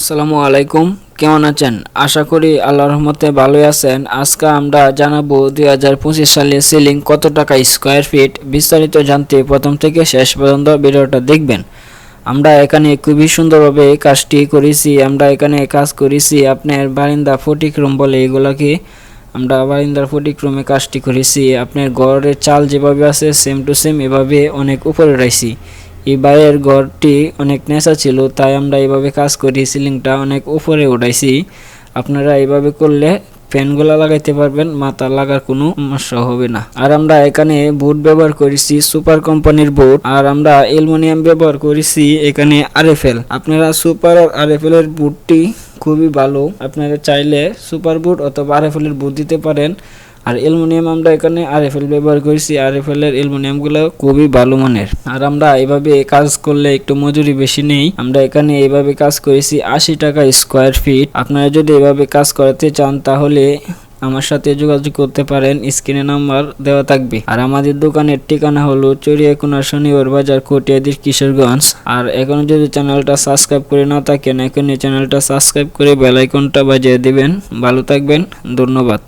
আসসালামু আলাইকুম, কেমন আছেন? আশা করি আল্লাহর রহমতে ভালোই আছেন। আজকে আমরা জানাব দুই হাজার পঁচিশ সালে সিলিং কত টাকা স্কোয়ার ফিট বিস্তারিত জানতে প্রথম থেকে শেষ পর্যন্ত ভিডিওটা দেখবেন। আমরা এখানে খুবই সুন্দরভাবে কাজটি করেছি। আমরা এখানে কাজ করেছি আপনার বারিন্দা ফটিক রুম বলে এগুলোকে। আমরা বারিন্দার ফটিক রুমে কাজটি করেছি। আপনার ঘরের চাল যেভাবে আছে সেম টু সেম এভাবে অনেক উপরে রাখছি এই বাইরের ঘরটি অনেক নেশা ছিল, তাই আমরা এইভাবে কাজ করি। সিলিংটা অনেক উপরে উঠাইছি। আপনারা এইভাবে করলে ফ্যানগুলা লাগাইতে পারবেন, মাথা লাগার কোনো সমস্যা হবে না। আর আমরা এখানে বুট ব্যবহার করেছি, সুপার কোম্পানির বুট আর আমরা অ্যালুমিনিয়াম ব্যবহার করেছি এখানে আরএফএল। আপনারা সুপার আর আরএফএল এর বুটটি খুবই ভালো। আপনারা চাইলে সুপার বুট অথবা আরএফএল এর বুট দিতে পারেন। আর অ্যালুমিনিয়াম আমরা এখানে আর আরএফএল ব্যবহার করেছি। আরএফএল এর অ্যালুমিনিয়ামগুলো খুবই ভালো মানের। আর আমরা এইভাবে কাজ করলে একটু মজুরি বেশি নেই। আমরা এখানে এইভাবে কাজ করেছি আশি টাকা স্কোয়ার ফিট। আপনারা যদি এভাবে কাজ করাতে চান তাহলে আমার সাথে যোগাযোগ করতে পারেন। স্ক্রিনে নাম্বার দেওয়া থাকবে। আর আমাদের দোকানের ঠিকানা হলো চড়িয়াকোনা শনিবার বাজার, কটিয়াদির কিশোরগঞ্জ। আর এখনও যদি চ্যানেলটা সাবস্ক্রাইব করে না থাকেন, এখনই চ্যানেলটা সাবস্ক্রাইব করে বেল আইকনটা বাজিয়ে দিবেন। ভালো থাকবেন। ধন্যবাদ।